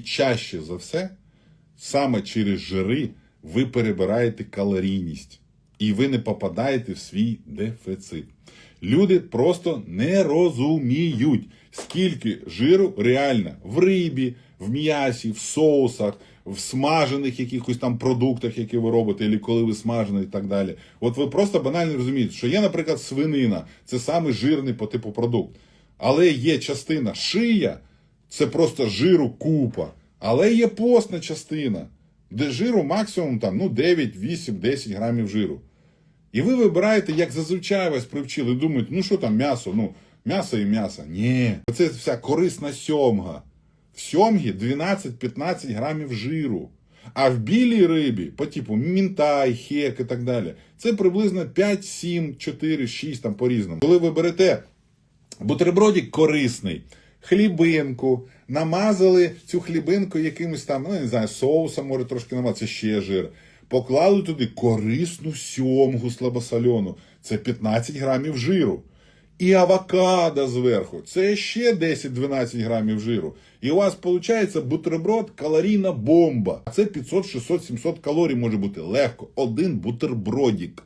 чаще за все, саме через жири ви перебираєте калорійність і ви не попадаєте в свій дефіцит. Люди просто не розуміють, скільки жиру реально в рибі, в м'ясі, в соусах, в смажених якихось там продуктах, які ви робите, або коли ви смажені і так далі. От ви просто банально розумієте, що є, наприклад, свинина, це самий жирний по типу продукт. Але є частина шия, це просто жиру купа. Але є постна частина, де жиру максимум там, ну, 9, 8, 10 грамів жиру. І ви вибираєте, як зазвичай вас привчили, думаєте, ну що там м'ясо, ну, м'ясо і м'ясо. Ні, це вся корисна сьомга. В сьомгі 12-15 грамів жиру. А в білій рибі, по типу мінтай, хек і так далі, це приблизно 5, 7, 4, 6 там по-різному. Коли ви берете бутербродик корисний, хлібинку, намазали цю хлібинку якимось там, ну, не знаю, соусом, може трошки намазати, ще жир. Поклали туди корисну сьомгу слабосолену, це 15 грамів жиру. І авокадо зверху, це ще 10-12 грамів жиру. І у вас виходить бутерброд калорійна бомба. Це 500, 600, 700 калорій може бути легко. Один бутербродик.